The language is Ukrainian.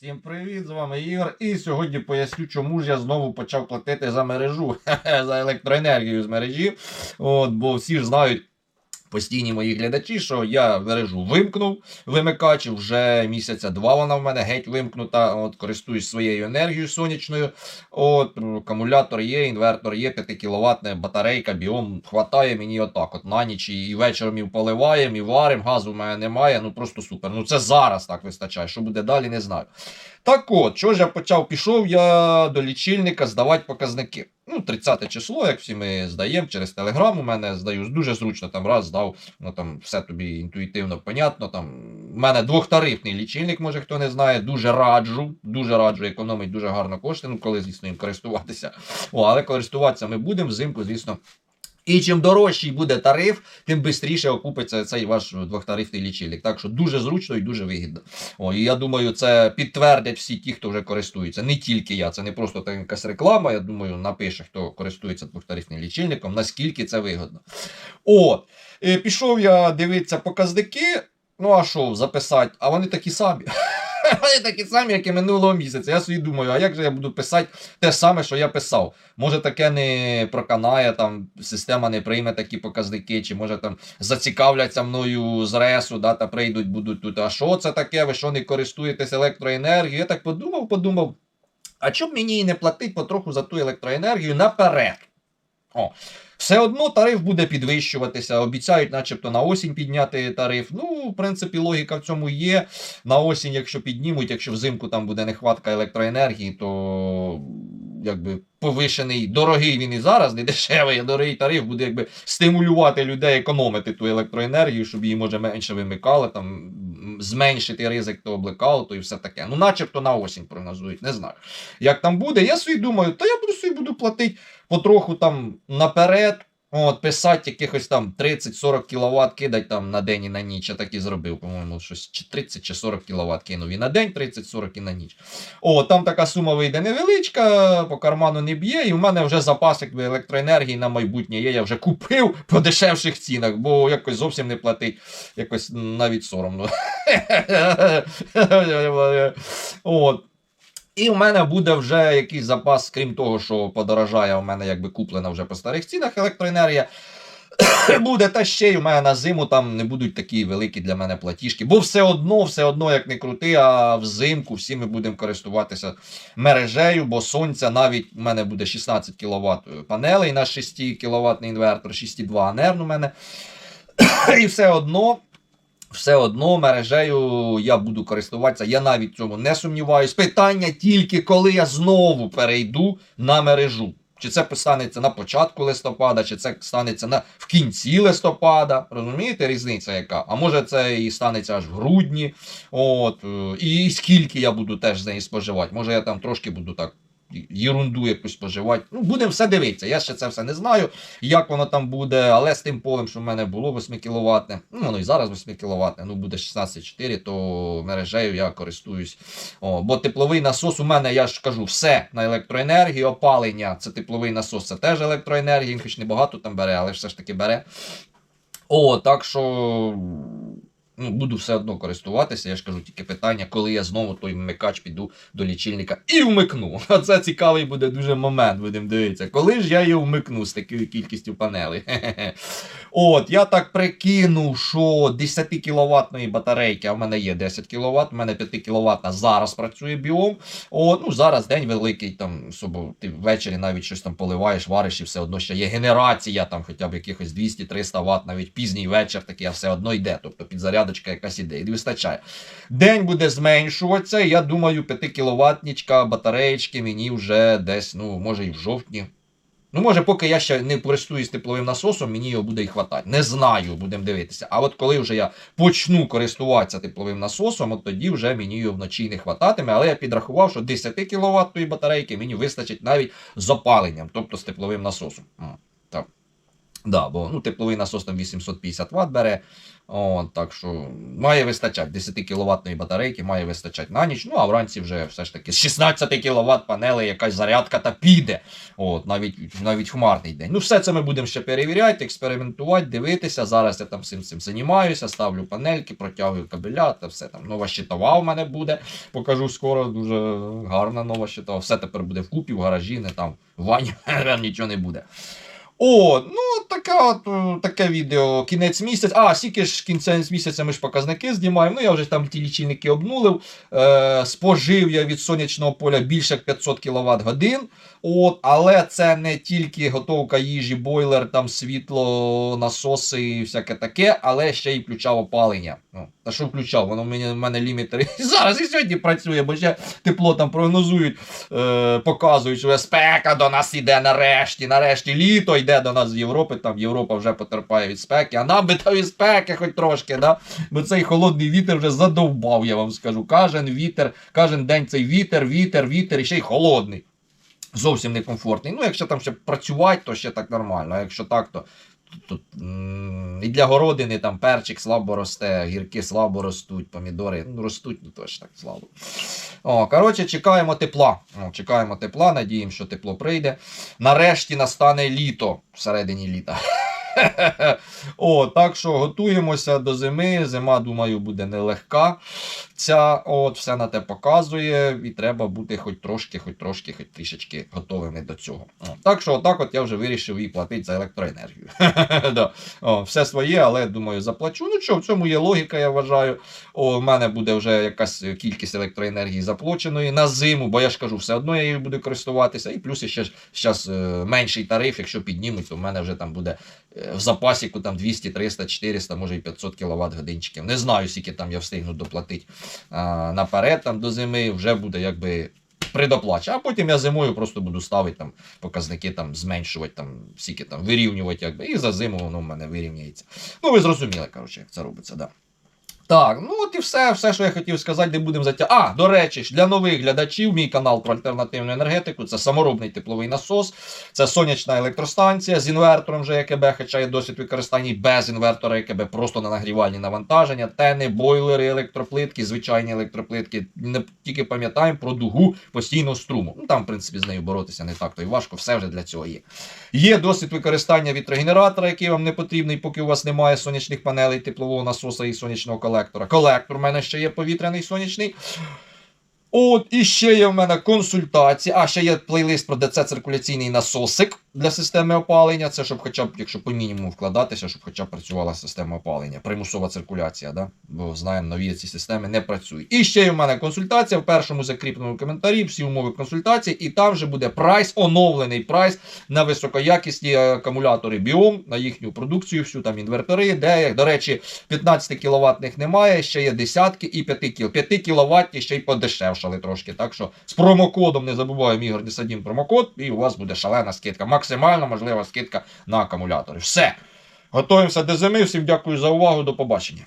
Всім привіт, з вами Ігор. І сьогодні поясню, чому ж я знову почав платити за мережу, за електроенергію з мережі. От, бо всі ж знають. Постійні мої глядачі, що я мережу вимкнув вимикач, вже місяця два вона в мене геть вимкнута. От користуюсь своєю енергією сонячною. От акумулятор є, інвертор є, 5 кВт батарейка, біом хватає мені отак. От на ніч і вечором і поливаємо, і варимо, газу в мене немає. Ну просто супер. Ну це зараз так вистачає. Що буде далі, не знаю. Так от, що ж я почав, пішов я до лічильника здавати показники. Ну, 30 число, як всі ми здаємо через телеграм. У мене здаю дуже зручно там раз здав, ну там все тобі інтуїтивно понятно. Там у мене двохтарифний лічильник, може хто не знає. Дуже раджу, дуже раджу, економить дуже гарно кошти. Ну, коли, звісно, їм користуватися. О, але користуватися ми будемо взимку, звісно. І чим дорожчий буде тариф, тим швидше окупиться цей ваш двохтарифний лічильник. Так що дуже зручно і дуже вигідно. О, і я думаю, це підтвердять всі ті, хто вже користується. Не тільки я, це не просто якась реклама. Я думаю, напише, хто користується двохтарифним лічильником, наскільки це вигодно. От, е, пішов я дивитися показники. Ну, а що, записати? А вони такі самі. Вони такі самі, як і минулого місяця. Я собі думаю, а як же я буду писати те саме, що я писав? Може таке не проканає, там система не прийме такі показники, чи може там зацікавляться мною з ресу, да, та прийдуть, будуть тут. А що це таке? Ви що не користуєтесь електроенергією? Я так подумав, подумав. А чому мені не платить потроху за ту електроенергію наперед? О, все одно тариф буде підвищуватися. Обіцяють, начебто, на осінь підняти тариф. Ну, в принципі, логіка в цьому є. На осінь, якщо піднімуть, якщо взимку там буде нехватка електроенергії, то якби повишений, дорогий він і зараз, не дешевий, а дорогий тариф буде якби стимулювати людей економити ту електроенергію, щоб її може менше вимикали, там зменшити ризик того блекауту і все таке. Ну, начебто на осінь прогнозують, не знаю. Як там буде, я собі думаю, та я собі буду платити потроху там наперед. От, писати якихось там 30-40 кВт кидать там на день і на ніч. Я так і зробив, по-моєму, щось чи 30 чи 40 кВт кинув і на день, 30-40 і на ніч. О, там така сума вийде невеличка, по карману не б'є, і в мене вже запас якби, електроенергії на майбутнє є. Я вже купив по дешевших цінах, бо якось зовсім не платить, якось навіть соромно. От. І в мене буде вже якийсь запас, крім того, що подорожає, у мене якби куплена вже по старих цінах електроенергія. Буде та ще й у мене на зиму там не будуть такі великі для мене платіжки. Бо все одно, все одно, як не крути, а взимку всі ми будемо користуватися мережею, бо сонця навіть у мене буде 16 кВт панелей на 6 кВт інвертор, 6,2 анерн у мене. І все одно. Все одно мережею я буду користуватися. Я навіть цьому не сумніваюсь. Питання тільки коли я знову перейду на мережу. Чи це станеться на початку листопада, чи це станеться на в кінці листопада. Розумієте, різниця яка? А може це і станеться аж в грудні. От, е, і скільки я буду теж з неї споживати. Може я там трошки буду так. Єрунду якусь споживати. Ну, будемо все дивитися. Я ще це все не знаю, як воно там буде, але з тим полем, що в мене було 8 кВт, ну воно і зараз 8 кВт, ну буде 16,4, то мережею я користуюсь. О, бо тепловий насос у мене, я ж кажу, все на електроенергію, опалення. Це тепловий насос, це теж електроенергія, він хоч небагато там бере, але все ж таки бере. О, так що ну, буду все одно користуватися. Я ж кажу, тільки питання, коли я знову той вмикач піду до лічильника і вмикну. Оце цікавий буде дуже момент, будемо дивитися. Коли ж я його вмикну з такою кількістю панелей? От, я так прикинув, що 10 кВт батарейки, а в мене є 10 кВт, у мене 5 кВт зараз працює біом. От, ну, зараз день великий, там, особо, ти ввечері навіть щось там поливаєш, вариш і все одно ще є генерація, там хоча б якихось 200-300 Вт, навіть пізній вечір такий, а все одно йде. Тобто підзарядочка якась іде, і вистачає. День буде зменшуватися, я думаю, 5 кВт батареєчки мені вже десь, ну, може і в жовтні. Ну, може, поки я ще не користуюсь тепловим насосом, мені його буде і хватати. Не знаю, будемо дивитися. А от коли вже я почну користуватися тепловим насосом, от тоді вже мені його вночі не хвататиме. Але я підрахував, що 10 кВт батарейки мені вистачить навіть з опаленням, тобто з тепловим насосом. Да, бо ну, тепловий насос там 850 Вт бере. О, так що має вистачати 10 кВт батарейки, має вистачати на ніч. Ну а вранці вже все ж таки з 16 кВт панели якась зарядка та піде. От, навіть, навіть хмарний день. Ну, все це ми будемо ще перевіряти, експериментувати, дивитися. Зараз я там цим цим займаюся, ставлю панельки, протягую кабеля та все там. Нова щитова в мене буде. Покажу скоро. Дуже гарна нова щитова. Все тепер буде вкупі, в гаражі, не там в ванні нічого не буде. О, ну така от, е, таке відео. Кінець місяця. А, скільки ж кінця місяця ми ж показники знімаємо. Ну, я вже там ті лічильники обнулив. Е, спожив я від сонячного поля більше 500 кВт годин. От, але це не тільки готовка їжі, бойлер, там світло, насоси і всяке таке, але ще й включав опалення. Ну, та що включав? Воно в мене, в мене лімітери зараз і сьогодні працює, бо ще тепло там прогнозують, е, показують, що спека до нас іде нарешті. Нарешті літо йде до нас з Європи. Там Європа вже потерпає від спеки, а нам би тої спеки хоч трошки. Да? Бо цей холодний вітер вже задовбав, я вам скажу. Кожен вітер, кожен день цей вітер, вітер, вітер і ще й холодний. Зовсім некомфортний. Ну, якщо там ще працювати, то ще так нормально. А якщо так, то. Тут, і для городини там перчик слабо росте, гірки слабо ростуть, помідори ну, ростуть, ну теж так слабо. О, коротше, чекаємо тепла. О, чекаємо тепла, надіємо, що тепло прийде. Нарешті настане літо всередині літа. О, так що готуємося до зими. Зима, думаю, буде нелегка. Ця от все на те показує, і треба бути хоч трошки, хоч трошки, хоч трішечки готовими до цього. О, так що, отак от я вже вирішив і платити за електроенергію. да. О, все своє, але думаю, заплачу. Ну що, в цьому є логіка, я вважаю. О, в мене буде вже якась кількість електроенергії заплаченої на зиму, бо я ж кажу, все одно я її буду користуватися. І плюс ще ж зараз менший тариф, якщо піднімуть, то в мене вже там буде е, в запасіку там 200, 300, 400, може і 500 кВт годинчиків. Не знаю, скільки там я встигну доплатити а, наперед там до зими, вже буде якби. Предоплача, а потім я зимою просто буду ставити там показники, там зменшувати, там скільки там вирівнювати, якби, і за зиму воно в мене вирівняється. Ну, ви зрозуміли, коротше, як це робиться, да. Так, ну от і все, все, що я хотів сказати, де будемо затя. А, до речі, для нових глядачів, мій канал про альтернативну енергетику. Це саморобний тепловий насос, це сонячна електростанція з інвертором вже ЕКБ, хоча є досвід використання без інвертора ЕКБ, просто на нагрівальні навантаження, тени, бойлери, електроплитки, звичайні електроплитки. Не тільки пам'ятаємо про дугу постійного струму. Ну там, в принципі, з нею боротися не так то й важко, все вже для цього є. Є досвід використання вітрогенератора, який вам не потрібний, поки у вас немає сонячних панелей, теплового насоса і сонячного колектора. Колектор в мене ще є повітряний сонячний. От, і ще є в мене консультація. А ще є плейлист про ДЦ циркуляційний насосик для системи опалення. Це щоб хоча б, якщо по мінімуму вкладатися, щоб хоча б працювала система опалення. Примусова циркуляція, да? бо знаємо, нові ці системи не працюють. І ще є в мене консультація в першому закріпленому коментарі, всі умови консультації, і там вже буде прайс, оновлений прайс на високоякісні акумулятори Біом, на їхню продукцію, всю там інвертори, де, до речі, 15 кВт немає, ще є десятки і 5 кВт. 5 кВт ще й подешевшали трошки. Так що з промокодом не забуваємо Ігор Десадін промокод, і у вас буде шалена скидка. Максимально можлива скидка на акумулятори. Все. Готуємося до зими. Всім дякую за увагу. До побачення.